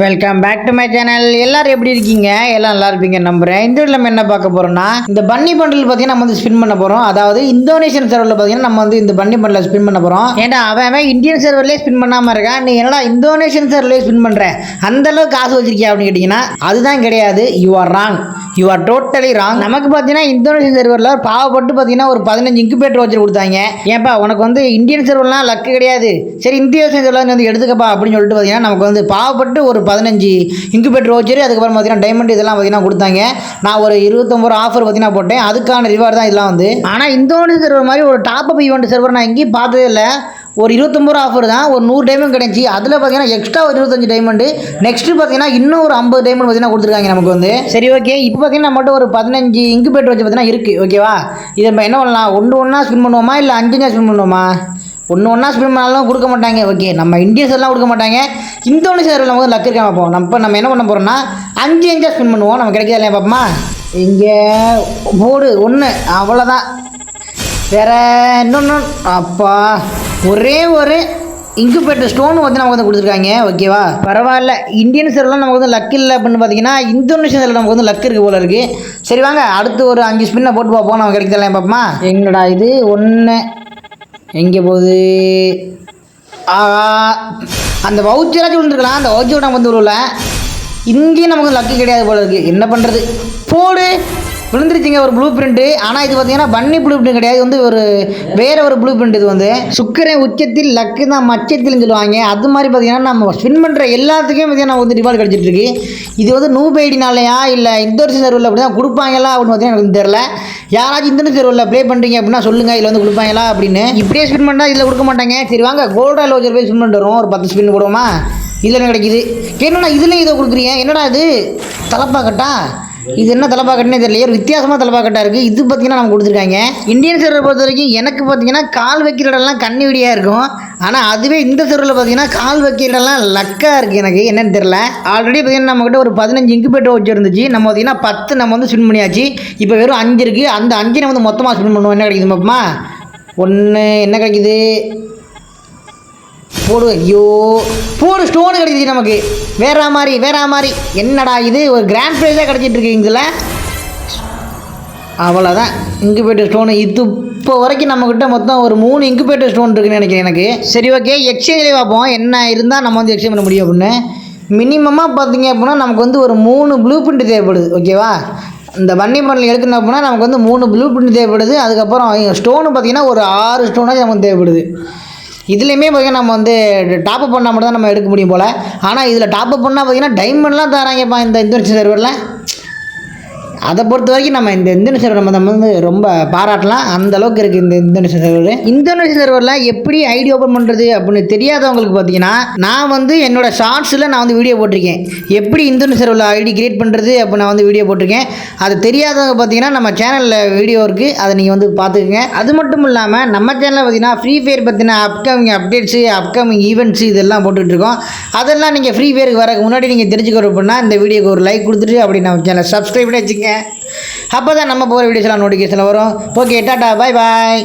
Welcome back to my channel எல்லாரும் எப்படி இருக்கீங்க? எல்லாம் நல்லா இருப்பீங்க நம்புறேன். இந்த வீட்டில் நம்ம என்ன பார்க்க போறோம்னா இந்த பன்னி பண்டில் பார்த்தீங்கன்னா நம்ம வந்து ஸ்பின் பண்ண போறோம். அதாவது இந்தோனேஷியன் சர்வரில் பார்த்தீங்கன்னா நம்ம வந்து இந்த பன்னி பண்டில் ஸ்பின் பண்ண போறோம். ஏன்னா அவன் அவன் இந்தியன் சர்வர்லேயே ஸ்பின் பண்ணாம இருக்கான் நீ என்னடா இந்தோனேஷியன் சர்வர்லேயே ஸ்பின் பண்ணுறேன் அந்த அளவுக்கு காசு வச்சிருக்கியா அப்படின்னு கேட்டிங்கன்னா அதுதான் கிடையாது. You are wrong you are totally wrong நமக்கு பார்த்தீங்கன்னா இந்தோனேஷியன் சர்வரில் பாவப்பட்டு பார்த்தீங்கன்னா ஒரு பதினஞ்சு இன்குபேட்டர் வச்சு கொடுத்தாங்க. ஏன்பா உனக்கு வந்து இந்தியன் சர்வர்லாம் லக்கு கிடையாது. சரி இந்தியோஷன் சர்வர் வந்து எடுத்துக்கப்பா அப்படின்னு சொல்லிட்டு பார்த்தீங்கன்னா நமக்கு வந்து பாவப்பட்டு ஒரு பதினஞ்சு இன்குபேட்டர் வச்சு அதுக்கப்புறம் பார்த்தீங்கன்னா டைமண்ட் இதெல்லாம் பார்த்தீங்கன்னா கொடுத்தாங்க. நான் ஒரு இருபத்தொம்பது ஆஃபர் பார்த்தீங்கன்னா போட்டேன். அதுக்கான ரிவார்டு தான் இதெல்லாம் வந்து. ஆனால் இந்தோனேஷியன் சர்வர் மாதிரி ஒரு டாப் அப் ஈவெண்ட் சர்வர் நான் எங்கேயும் பார்த்ததே இல்லை. ஒரு இருபத்தொம்பது ரூபா ஆஃபர் தான் ஒரு நூறு டைமண்ட் கிடைச்சி. அதில் பார்த்தீங்கன்னா எக்ஸ்ட்ரா ஒரு இருபத்தஞ்சு டைமண்டு நெக்ஸ்ட்டு பார்த்தீங்கன்னா இன்னும் ஒரு ஐம்பது டைமண்ட் பார்த்தீங்கன்னா கொடுத்துருக்காங்க நமக்கு வந்து. சரி ஓகே இப்போ பார்த்தீங்கன்னா மட்டும் ஒரு பதினஞ்சு இன்குபேட்டர் வச்சு பார்த்தீங்கன்னா இருக்குது ஓகேவா இதை நம்ம என்ன பண்ணலாம்? ஒன்று ஒன்றா ஸ்பின் பண்ணுவோமா? இல்லை அஞ்சஞ்சா ஸ்பின் பண்ணுவோமா? ஒன்று ஒன்றா ஸ்பின் பண்ணாலும் கொடுக்க மாட்டாங்க ஓகே நம்ம இந்தியன்ஸ் எல்லாம் கொடுக்க மாட்டாங்க. இந்தோனேஷியா நம்ம வந்து லக்கு இருக்காம பார்ப்போம். நம்ம நம்ம என்ன பண்ண போகிறோம்னா அஞ்சு அஞ்சா ஸ்பின் பண்ணுவோம். நம்ம கிடைக்காது இல்லையா பார்ப்போமா? இங்கே போடு ஒன்று அவ்வளோதான் வேற இன்னொன்று அப்பா. ஒரே ஒரு இன்குபேட்டர் ஸ்டோன் வந்து நமக்கு வந்து கொடுத்துருக்காங்க. ஓகேவா பரவாயில்ல. இந்தியன் சைடெலாம் நமக்கு வந்து லக் இல்லை அப்படின்னு பார்த்தீங்கன்னா இந்தோனேஷியன் சைடில் நமக்கு வந்து லக் இருக்குது போல இருக்குது சரி வாங்க அடுத்து ஒரு அஞ்சு ஸ்பின்னை போட்டு பார்ப்போம். நம்ம கிடைக்கலாம் பார்ப்போமா? எங்கடா இது? ஒன்று எங்கே போகுது? அந்த வவுச்சராச்சும் விழுந்துருக்கலாம். அந்த வவுச்சர் நம்ம வந்து விழுவல. இங்கேயும் நமக்கு லக்கு கிடையாது போல இருக்குது என்ன பண்ணுறது போடு. விழுந்துருச்சுங்க ஒரு ப்ளூ பிரிண்ட்டு ஆனால் இது பார்த்தீங்கன்னா பன்னி ப்ளூ பிரிண்ட் கிடையாது. வந்து ஒரு வேற ஒரு ப்ளூ பிரிண்ட் இது வந்து. சுக்கரன் உச்சத்தில் லக்கு தான் மச்சத்தில்னு சொல்லுவாங்க. அது மாதிரி பார்த்தீங்கன்னா நம்ம ஸ்பின் பண்ணுற எல்லாத்துக்குமே பார்த்தீங்கன்னா வந்து ரிவார்டு கிடச்சிட்டு இருக்கு. இது வந்து நூப் ஐடினாலையா இல்லை இந்த வருஷம் சர்வரில் அப்படி தான் கொடுப்பாங்களா அப்படின்னு பார்த்தீங்கன்னா எனக்கு தெரில யாராச்சும் இந்த சர்வரில் ப்ளே பண்ணுறீங்க அப்படின்னா சொல்லுங்கள் இதில் வந்து கொடுப்பாங்களா அப்படின்னு. இப்படியே ஸ்பின் பண்ணால் இதில் கொடுக்க மாட்டாங்க. சரி வாங்க. கோல்டா லோஜர் போய் ஸ்பின் பண்ணிட்டு ஒரு பத்து ஸ்பின் போடுவோமா? இதில் கிடைக்கிது கிடைக்குது? என்னடா இதுலேயும் இதை கொடுக்குறீங்க? என்னடா இது? தலப்பாக்கட்டா? இது என்ன தலப்பாக்கட்டுனே தெரியல ஒரு வித்தியாசமாக கட்டாக இருக்குது இது பார்த்தீங்கன்னா நம்ம கொடுத்துருக்காங்க. இந்தியன் சர்வர் பொறுத்த வரைக்கும் எனக்கு பார்த்தீங்கன்னா கால் வைக்கிற இடம்லாம் கண்ணி வெடியாக இருக்கும். ஆனால் அதுவே இந்த சர்வரில் பார்த்தீங்கன்னா கால் வைக்கிற இடம்லாம் லக்காக இருக்குது எனக்கு. என்னென்னு தெரில ஆல்ரெடி பார்த்தீங்கன்னா நம்மக்கிட்ட ஒரு பதினஞ்சு இங்கு இன்குபேட்டர் வச்சுருந்துச்சு. நம்ம பார்த்தீங்கன்னா பத்து நம்ம வந்து ஸ்விம் பண்ணியாச்சு. இப்போ வெறும் அஞ்சு இருக்குது அந்த அஞ்சு நம்ம வந்து மொத்தமாக ஸ்பின் பண்ணுவோம். என்ன கிடைக்குது பாப்போமா ஒன்று என்ன கிடைக்குது? போடு ஐயோ போடு ஸ்டோனு கிடைச்சிச்சு நமக்கு. வேற மாதிரி வேற மாதிரி. என்னடா இது? ஒரு கிராண்ட் ப்ரைஸாக கிடச்சிட்டு இருக்கு இதில் அவ்வளோதான் இன்குபேட்டர் ஸ்டோனு இது இப்போ வரைக்கும் நம்மக்கிட்ட மொத்தம் ஒரு மூணு இன்குபேட்டர் ஸ்டோன் இருக்குன்னு நினைக்கிறேன் எனக்கு. சரி ஓகே எக்ஸ்சேஞ்சிலே பார்ப்போம். என்ன இருந்தால் நம்ம வந்து எக்ஸ்சேஞ்ச் பண்ண முடியும் அப்படின்னு. மினிமமாக பார்த்தீங்க அப்படின்னா நமக்கு வந்து ஒரு மூணு ப்ளூ பிரிண்ட் தேவைப்படுது. ஓகேவா இந்த வன்னி மண்ணில் எடுக்கணும் அப்படின்னா நமக்கு வந்து மூணு ப்ளூ பிரிண்ட் தேவைப்படுது. அதுக்கப்புறம் ஸ்டோனு பார்த்தீங்கன்னா ஒரு ஆறு ஸ்டோனாக நமக்கு தேவைப்படுது. இதுலேயுமே பார்த்தீங்கன்னா நம்ம வந்து டாப் அப் பண்ணால் மட்டும் தான் நம்ம எடுக்க முடியும் போல். ஆனால் இதில் டாப் அப் பண்ணால் பார்த்தீங்கன்னா டைமண்ட்லாம் தராங்கப்பா இந்த இந்தோனேஷியா சர்வரில் அதை பொறுத்த வரைக்கும் நம்ம இந்த இந்தோனேஷிய சர்வர் நம்ம நம்ம வந்து ரொம்ப பாராட்டலாம். அந்த அளவுக்கு இருக்குது இந்த இந்தோனேஷிய சர்வர் இந்தோனேஷிய சர்வரில் எப்படி ஐடி ஓப்பன் பண்ணுறது அப்படின்னு தெரியாதவங்களுக்கு பார்த்தீங்கன்னா நான் வந்து என்னோட ஷார்ட்ஸில் நான் வந்து வீடியோ போட்டிருக்கேன். எப்படி இந்தோனேஷிய சர்வரில் ஐடி கிரியேட் பண்ணுறது அப்போ நான் வந்து வீடியோ போட்டிருக்கேன். அது தெரியாதவங்க பார்த்தீங்கன்னா நம்ம சேனலில் வீடியோ இருக்குது அதை நீங்கள் வந்து பார்த்துக்குங்க. அது மட்டும் இல்லாமல் நம்ம சேனலில் பார்த்தீங்கன்னா ஃப்ரீ ஃபயர் பற்றின அப்கமிங் அப்டேட்ஸு அப்கமிங் ஈவெண்ட்ஸு இதெல்லாம் போட்டுட்ருக்கோம் அதெல்லாம் நீங்கள் ஃப்ரீ ஃபயருக்கு வரக்கு முன்னாடி நீங்கள் தெரிஞ்சுக்கிறோம் அப்படின்னா இந்த வீடியோக்கு ஒரு லைக் கொடுத்துட்டு அப்படி நம்ம சேனல் சப்ஸ்கிரைப் பண்ணி வச்சுக்கோங்க. அப்போ தான் நம்ம போகிற வீடியோஸ்லாம் நோட்டிஃபிகேஷன் வரும். ஓகே டாட்டா பாய் பாய்